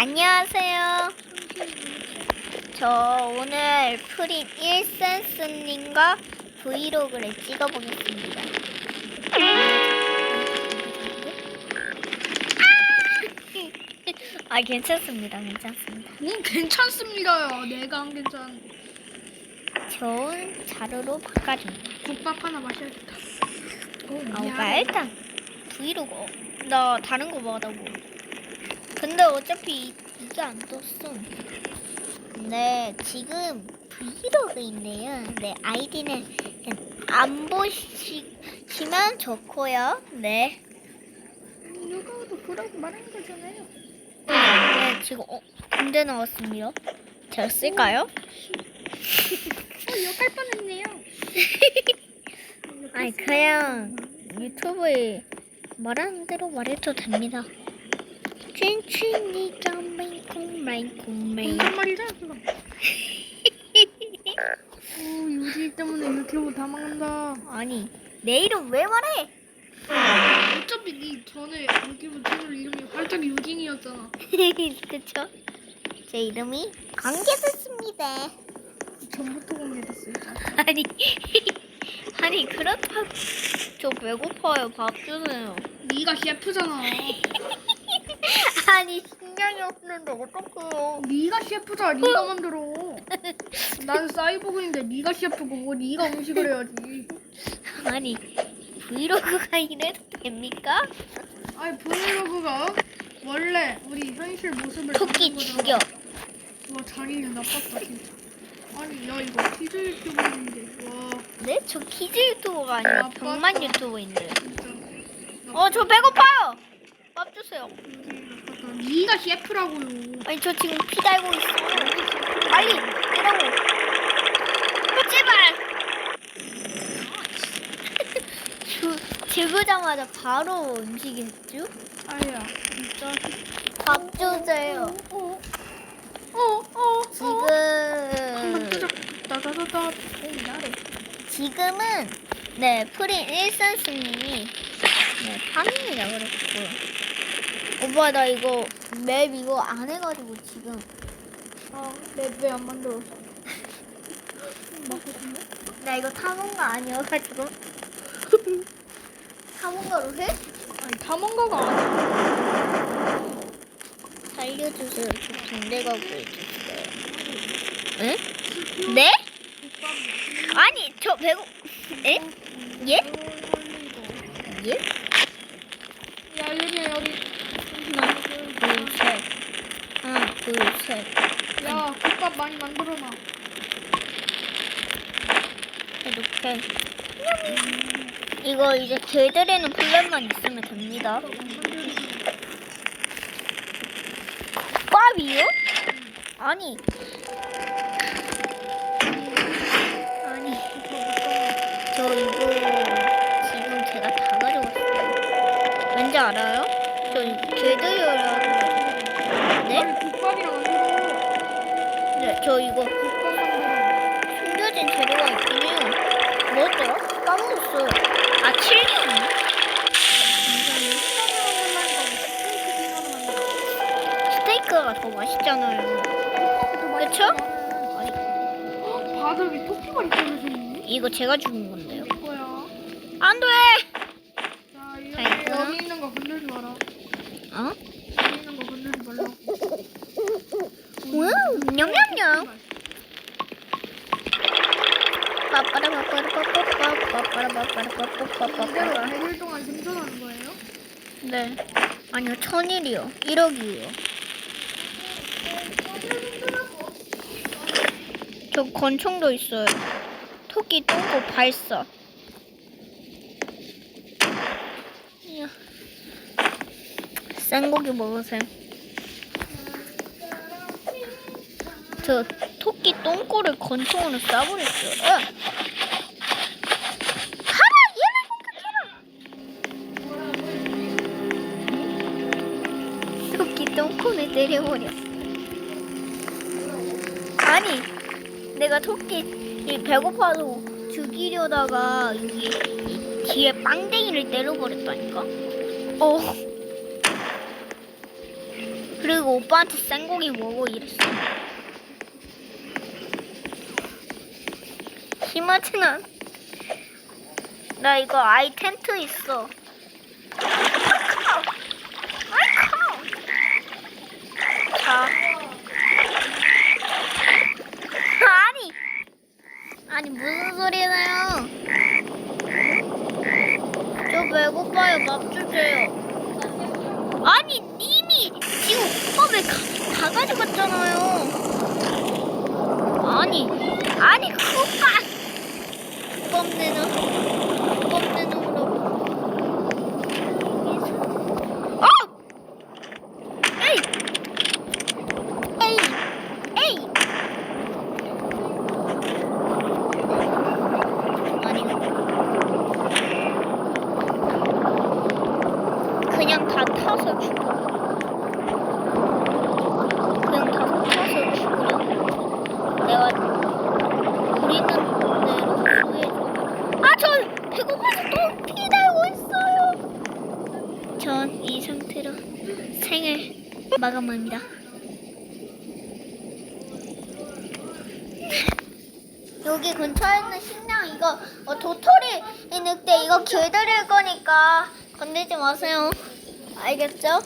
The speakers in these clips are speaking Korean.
안녕하세요. 저 오늘 프린 1센스님과 브이로그를 찍어보겠습니다. 아, 괜찮습니다. 괜찮습니다. 음, 괜찮습니다요. 내가 안 괜찮은데. 좋은 자료로 바꿔줍니다. 국밥 하나 마셔야겠다. 오, 아, 미안해. 오빠 일단 브이로그 어, 나 다른 거 봐다고. 근데 어차피 이- 이게 안 떴어. 네 지금 브이로그인데요. 네 아이디는 안 보시면 좋고요. 네. 누가 와도 보라고 말하는 거잖아요. 네 지금 어 군대 나왔습니다. 제가 쓸까요? 어, 욕할 뻔했네요. 아니 그냥 유튜브에 말하는 대로 말해도 됩니다. 마이 무슨 말이잖아, 그거. 오, 유지 때문에 유튜브 다 망한다. 아니 내 이름 왜 말해? 어차피 네 전에 유튜브 채널 이름이 활짝 유진이었잖아. 그쵸? 제 이름이 관계됐습니다. 전부터 공개됐어요. 아니 아니 그렇다고 저 배고파요 밥 주세요. 네가 셰프잖아. 아니 신경이 없는데 어떡해요? 네가 셰프잖아. 네가 만들어. 난 사이보그인데 네가 셰프고 네가 음식을 해야지. 아니 브이로그가 이래도 됩니까? 아니 브이로그가 원래 우리 현실 모습을 토끼 죽여. 거잖아. 와 자리 나빴다 진짜. 아니 야 이거 퀴즈 유튜브인데 와 네? 저 키즈 유튜버가 아니라. 병만 유튜버인데. 진짜. 어 저 배고파요. 밥 주세요. 나빴다. 네가 셰프라고요. 아니 저 지금 피 달고 있어요. 빨리 이러고. 어, 제발. 주, 죽으자마자 바로 했죠? 아야 진짜. 밥 주세요. 어, 어, 어. 한번. 지금 따다다다. 오 나래. 지금은 네 프린 1선수님이 네 파밍이라 그랬고 오빠 나 이거 맵 이거 안 해가지고 지금 아맵왜안 만들었어? 맞거든요. 나 이거 탐험가 아니어가지고 탐험가로 해? 아니 탐험가가 아니야. 살려주세요. 저 군대 가고 있어요. 응? 네? 아니 저 배고 에? 예? 예? 야 유리야 여기. 하나 둘셋 하나 둘 셋 야 국밥 많이 만들어놔. 이렇게 이거 이제 개들에는 플랫만 있으면 됩니다. 밥이요? 아니 아니 저 이거 지금 제가 다 가져왔어요. 왠지 알아요? 저 이거. 숨겨진 재료가 있긴 해요. 뭐였더라? 까먹었어요. 아, 칠리였나? 스테이크가 더 맛있잖아요. 그쵸? 아니, 바닥에 토끼가 떨어졌네. 이거 제가 죽은 건데요. 이거야. 안 돼! 자, 이거 자, 이거는? 여기 있는 거 건들지 마라. 어? 여기 있는 거 건들지 말라고. 우, 냠냠냠. 이대로 빠빠라 100일 동안 생존하는 거예요? 네. 아니요, 천일이요. 1억이요. 저 권총도 있어요. 토끼 똥꼬 발사. 이야. 생고기 먹으세요. 저 토끼 똥꼬를 권총으로 쏴버렸어요. 으! 가라! 똥꼬를 때려버려. 아니, 내가 토끼 이 배고파서 죽이려다가 여기 이 뒤에 빵댕이를 때려버렸다니까. 어. 그리고 오빠한테 생고기 먹어 이랬어. 심하진 않. 나 이거 아이 텐트 있어. 아이 커. 자. 아니. 아니 무슨 소리나요? 저 배고파요. 밥 주세요. 아니 님이 지금 왜 가, 다 가져갔잖아요. 아니 아니 그거 없네 너. 그거 없네 너라고. 어! 에이 에이 에이 아니 그냥 다 타서 죽어. 그냥 다 타서 죽으려. 내가 우리는 대로 수해줘. 아, 전 배고파서 또 피달고 있어요. 전 이 상태로 생을 마감합니다. 여기 근처에 있는 식량 이거 어, 도토리 늑대 이거 길들일 거니까 건들지 마세요. 알겠죠? 아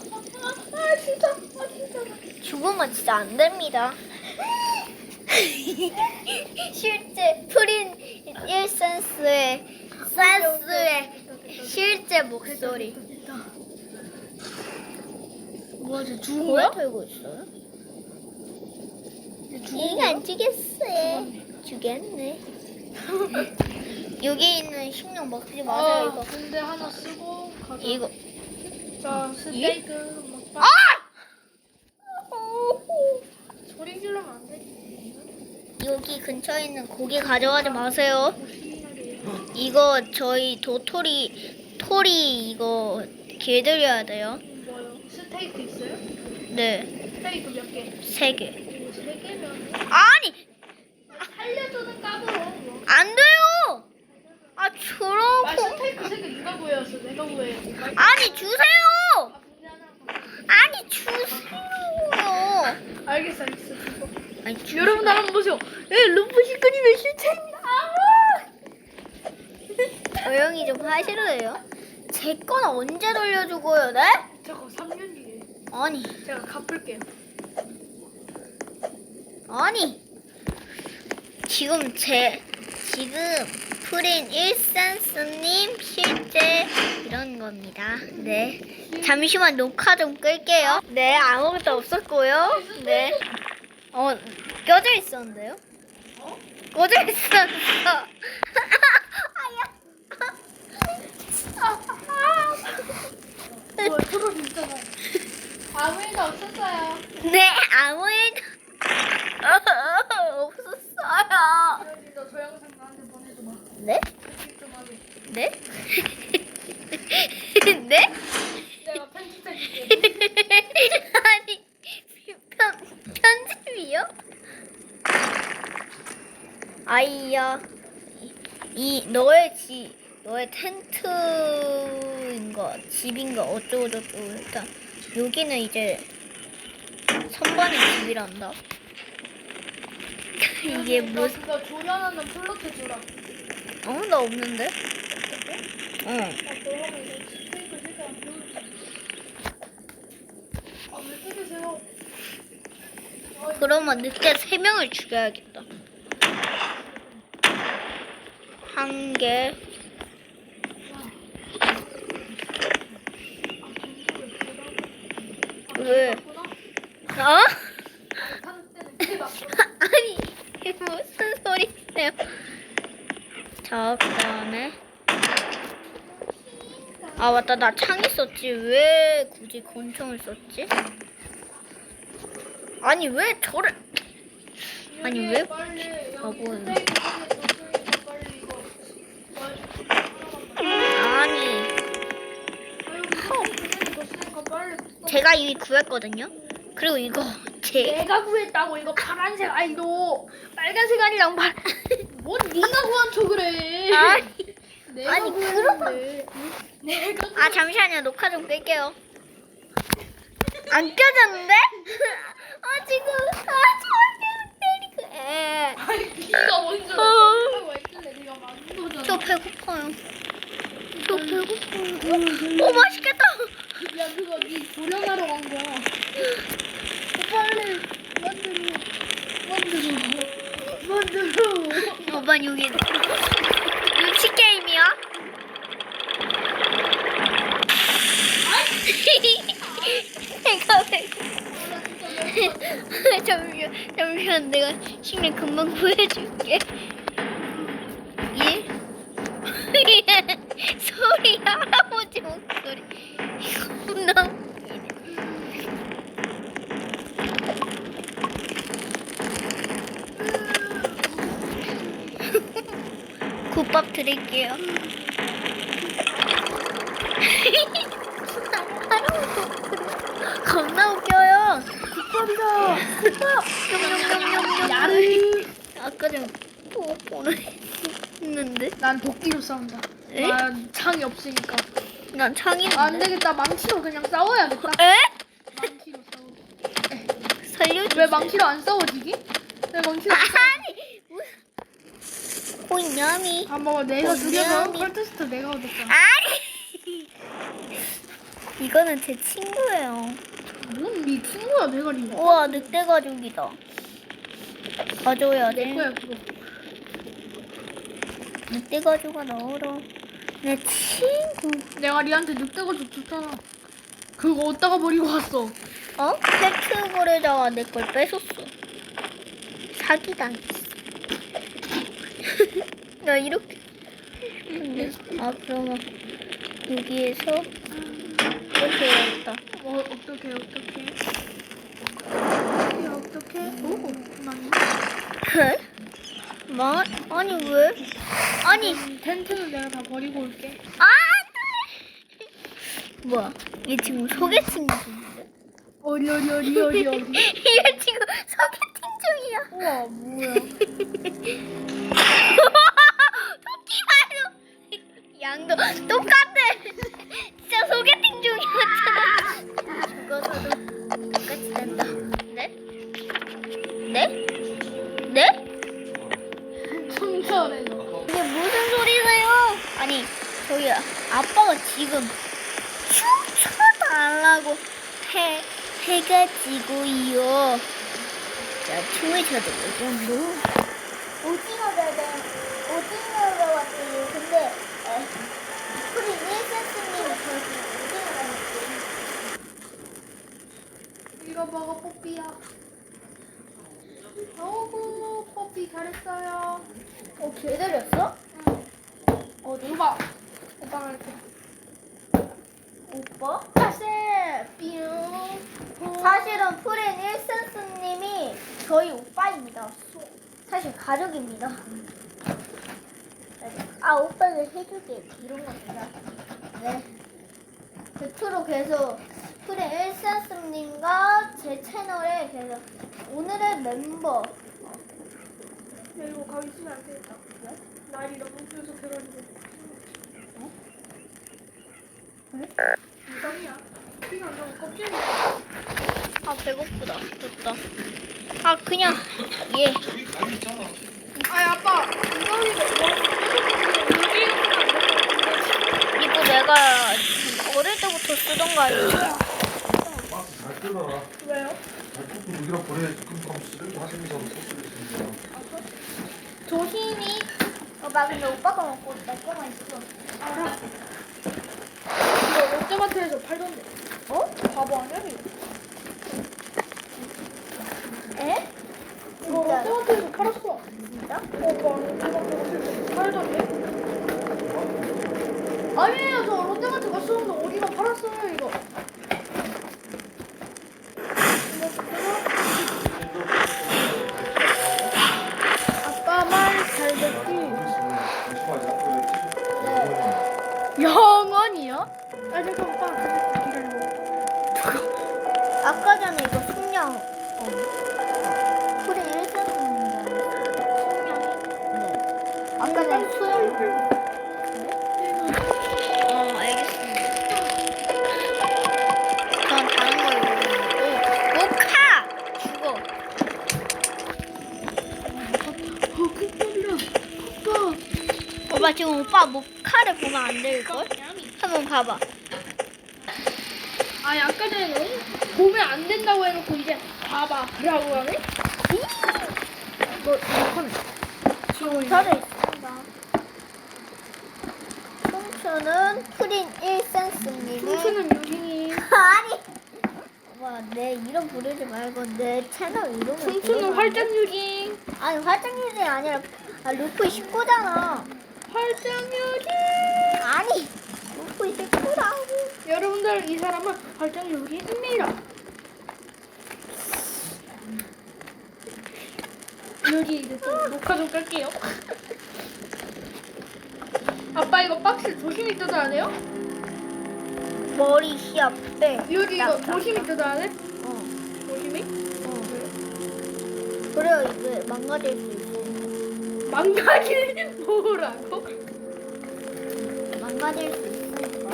진짜 아 진짜 죽으면 진짜 안 됩니다. 실제 프린 일센스의 센스의 실제 목소리. 뭐야 쟤 죽은 뭐야? 거야? 들고 있어요? 이거? 안 죽겠어. 죽겠네. 여기 있는 식량 먹지 마세요 이거. 근데 하나 쓰고 가자. 이거. 자 스테이크 먹방. 아! 소리 지르면 안 되지. 여기 근처에 있는 고기 가져가지 마세요. 이거 저희 도토리 토리 이거 길들여야 돼요. 뭐요? 스테이크 네, 스테이크 몇 개? 세 개. 세 개면 아니, 살려주는 까불어. 뭐. 안 돼요. 아아 주라고. 스테이크 세개 누가 구해왔어? 내가. 빨리. 아니 주세요. 아. 아니 주세요. 알겠어 알겠어. 아니 주... 여러분 한번 보세요. 예, 루프시 끓이면 실체입니다. 조용히 좀 하실래요? 제 건 언제 돌려주고요, 네? 저거 3년 뒤에 아니, 제가 갚을게요. 아니. 지금 제 지금 프린 일센스님 실제 이런 겁니다. 네. 잠시만 녹화 좀 끌게요. 네, 아무것도 없었고요. 네. 어, 껴져 있었는데요? 어? 껴져 있었어. 뭐 트롤 있잖아. 아무 일도 없었어요. 네, 아무 일도 없었어요. 네? 네? 네? 아니 편, 편집이요? 아이야 이, 이 너의 집 너의 텐트인가 집인가 어쩌고 저쩌고 일단 여기는 이제 선반의 집이란다 이게 너 무슨 그거 조련하는 플로트 주라. 어? 나 없는데? 어 아, 그러면 이거 스테이크. 아, 왜 그러면 늑대 세 명을 죽여야겠다. 한 개. 왜? 어? 아니 이게 무슨 소리세요? 자 그다음에 아 맞다 나창 있었지 왜 굳이 권총을 썼지? 아니 왜 저를 아니, 왜 뭐, 아니 아, 제가 이미 구했거든요. 그리고 이거 제 내가 구했다고 이거 파란색 아니도 빨간색 아니랑 말. 뭐 네가 구한 척 그래. 아니, 내가 아니, 구했는데. 내가 아 잠시만요 녹화 좀 끌게요. 안 껴졌는데? 아 지금 아 저한테 때리고 에. 아니 네가 먼저 어. 하고 했길래 네가 맞는 거잖아. 저 배고파요. 저 배고파요. 오 맛있겠다. 야 그거 네 조련하러 간 거야. 어, 빨리 만들어. 만들어. 만들어. 오빠 여기 육식 게임이야? 내가 왜? 잠시만, 잠시만 내가 식량 금방 보여줄게. 예? 소리 할아버지 목소리. 겁나 웃기네. 국밥 드릴게요. 겁나 웃겨요. 국밥이다. 국밥. 야르. 아까 전 보냈는데. 난 도끼로 싸운다. 에? 난 창이 없으니까. 난. 안 되겠다. 망치로 그냥 싸워야겠다. 에? 망치로 싸워. 살려줘. 왜 망치로 안 싸워지기? 왜 망치로? 안 싸워? 아니. 호냠이. 아뭐 내가 죽여서. 컬트스트 내가 얻었잖아. 아니. 이거는 제 친구예요. 뭔네 친구야 대가리. 우와 늑대 가족이다. 가져야 내 돼. 거야 그거. 늑대 가족아 나오라. 내 친구. 내가 리한테 늑대 가죽 줬잖아. 그거 어디다가 버리고 왔어? 어? 팩트볼에다가 내 걸 뺏었어. 사기당했어. 나 이렇게. 근데 아 그러면 여기에서 이렇게 해야겠다. 어 어떻게 어떻게? 어떻게 어떻게? 오 난. 에? 마? 아니 왜? 아니 텐트는 내가 다 버리고 올게. 아! 뭐야? 얘 지금 소개팅 중인데? 어디 어디 어디 어디 어디? 얘 지금 소개팅 중이야. 우와 뭐야? 양도 똑같아. 진짜 소개팅 중이었잖아. 죽어서도 똑같이 된다. 네? 네? 네? 청소래 너. 이게 무슨 소리세요? 아니 저기 아빠가 지금 춤춰달라고 해 해가 지고요. 자 춤을 춰도 이 정도. 오징어 배달 오징어로 왔어요. 근데 에, 우리 닐센스님 저기 오징어 배달 이거 뽀삐야. 어구 뽀삐 잘했어요. 어 기다렸어? 어디? 오빠. 오빠가 이렇게. 오빠? 빠세 뿅. 사실은 프린 1센스님이 저희 오빠입니다. 사실 가족입니다. 아 오빠를 해주게 이런 겁니다. 네. 그토록 계속 프린 1센스님과 제 채널에 계속 오늘의 멤버 야 이거 가위 쓰면 안 되겠다. 왜? 날이 너무 추워서 돼가지고. 왜? 이거야. 피가 안 나고 껍질이. 아 배고프다. 됐다. 아 그냥 예. 아이 아빠 이거는 이거 내가 어릴 때부터 쓰던 가요. 박스 잘 뜯어라. 왜요? 잘 뜯고 여기다 버려야지. 금방 쓰레기 소스를 조심히 오빠 근데 오빠가 먹고 내 거만 있어. 알아. 이거 롯데마트에서 팔던데. 어? 바보 아니야 이거? 봐봐 지금 오빠 목 칼을 보면 안 될걸? 한번 봐봐. 아니 아까 전에 너무 보면 안 된다고 해놓고 이제 봐봐 라고 하네? 뭐 이렇게 지금 있습니다. 춤추는 프린 1센스님이 춤추는 유진이 아니 와, 내 이름 부르지 말고 내 채널 이름을 춤추는 부르면 활짝 유진 아니 활짝 유진이 아니라 아, 루프 19잖아 유진 아니 루프 19라고. 여러분들 이 사람은 활짝 유진입니다. 여기 이제 좀 녹화 좀 끌게요. 아빠 이거 박스 조심히 뜯어야 돼요? 머리 시합 빼 여기 이거 나- 조심히 뜯어야 돼? 어, 조심히? 어. 그래야 이게 망가질 수 있어 망가질 뭐라고? 망가질 수 있으니까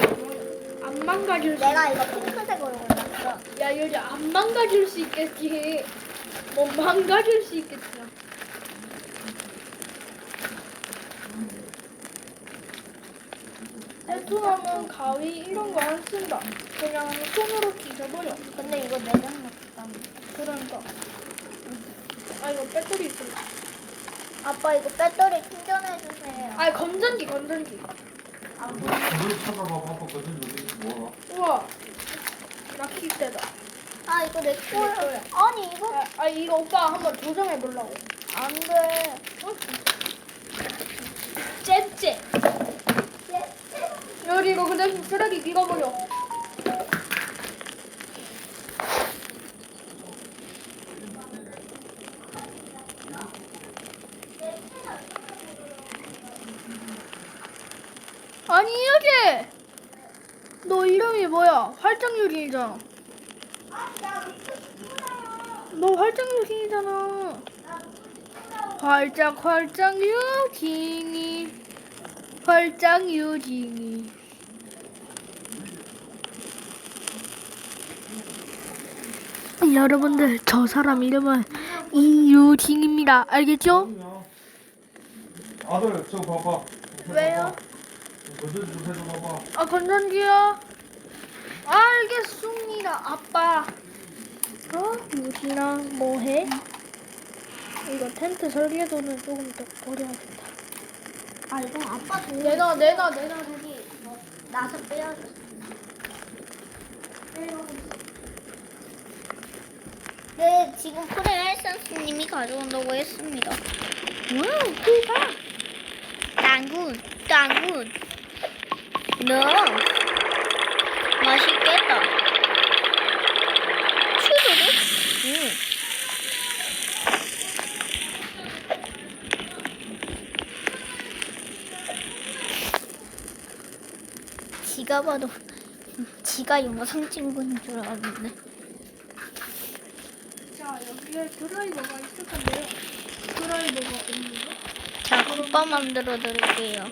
안 망가질 수 내가 이거 핑크색으로 골랐어. 야 여기 안 망가질 수 있겠지. 뭐 망가질 수 있겠지. 베트남은 가위 이런 거 안 쓴다. 그냥 손으로 뒤져버려. 근데 이거 내장 났다 그러니까 아 이거 배터리 있어 아빠 이거 배터리 충전해주세요. 아 건전지 건전지 이걸 찾아봐 봐봐 거든 여기 뭐야 우와. 낚싯대다. 아 이거 내내 거야. 거야. 아니 이거 아, 아 이거 오빠 한번 도전해 보려고. 안돼. 째 여기 이거 그냥 쓰레기 밀어버려 아니 여기 너 이름이 뭐야? 활짝유진이잖아. 너 활짝유진이잖아. 활짝 활짝 유진이 활짝 유진이 여러분들 저 사람 이름은 이유진입니다. 알겠죠? 아들 저 봐봐. 왜요? 거든 좀 해줘 봐봐. 아 건전지요? 알겠습니다 아빠. 어? 유진아 뭐해? 이거 텐트 설계도는 조금 더 버려야겠다. 아 이건 아빠 돈 내놔 내놔 내놔 저기. 뭐 나서 빼야지 네 지금 프레 헬센스님이 가져온다고 했습니다. 와우 대박 땅군 땅군 너 맛있겠다 추루루 응 지가 봐도 지가 영상 친구인 줄 알았네. 자 여기에 드라이버가 있을 텐데요 드라이버가 없는데? 자, 국밥 만들어 드릴게요.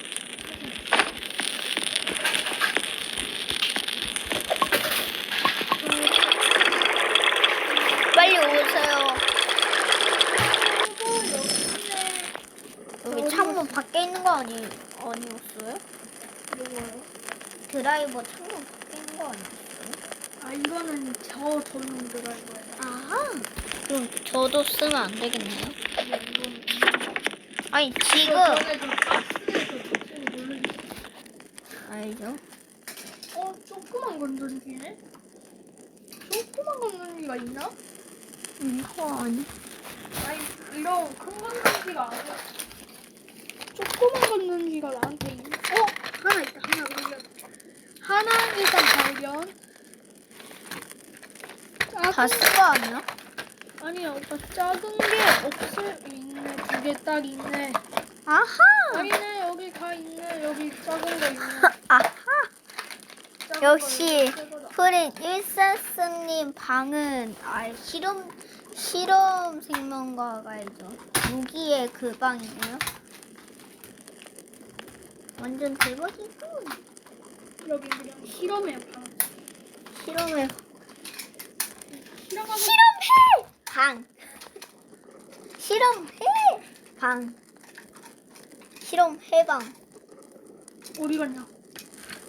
빨리 오세요. 여기 창문 밖에 있는 거 아니 아니었어요? 뭐가요? 드라이버 창문 밖에 있는 거 아니었어요? 아 이거는 저 전용 드라이버예요 아하. 그럼 저도 쓰면 안 되겠네요. 네, 이거는 아니 지금 전에 그 박스에서 박스를 눌러주세요 알죠? 어 조그만 건전지네? 조그만 건전지가 있나? 이거 아니. 아니 이런 큰 건전지가 아니야 건전지가 나한테 있네 어? 하나 있다 하나 발견 하나 일단 발견 다 작은 쓴거 아니야? 아니야 오빠 작은 게 없을 있네 두 개 딱 있네 아하. 아니네 여기 다 있네 여기 작은 거 있네 아하. 작은 역시. 프린 일사스님 방은 아 실험 실험 생명과가 이죠. 무기의 그 방이네요. 완전 대박이죠. 여기 그냥 실험해 방. 실험해 실험하고 실험해! 방. 실험해! 방. 실험해 방. 어디 갔냐?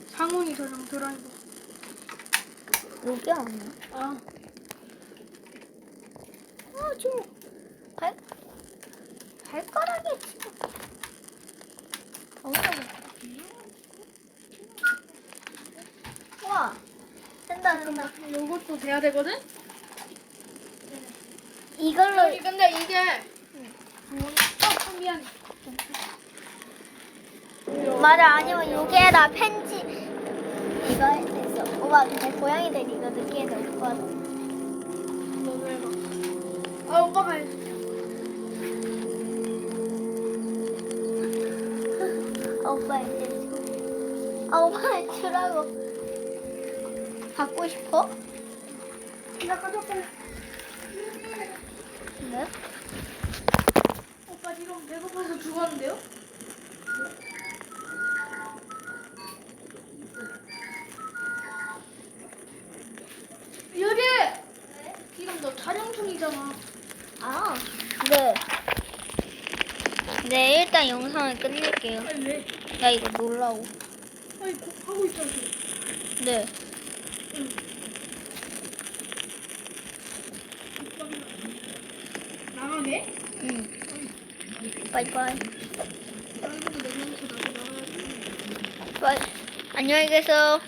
상훈이 저장 드라이브. 여기 아니야? 아, 아, 지금 발 발가락에 지금 엄청 와 된다 된다 이것도 돼야 되거든? 이걸로 여기 근데 이게 어, 미안. 맞아 아니면 여기에다 편지 이거 할 수 있어 오빠 근데 고양이들 이거 느끼게 될것 같아 너도 해봐. 아, 오빠가 해. 아, 오빠 이제 주- 아 오빠 주라고 받고 싶어? 나 가져갈래. 네? 오빠 지금 배고파서 죽었는데요? 여기! 지금 너 촬영 중이잖아. 아 네. 네 일단 영상을 끝낼게요 아니 왜? 나 이거 놀라고 아니 고, 하고 있잖아. 네 응. 나가네? 응. 나가야지. 바이 안녕히 계세요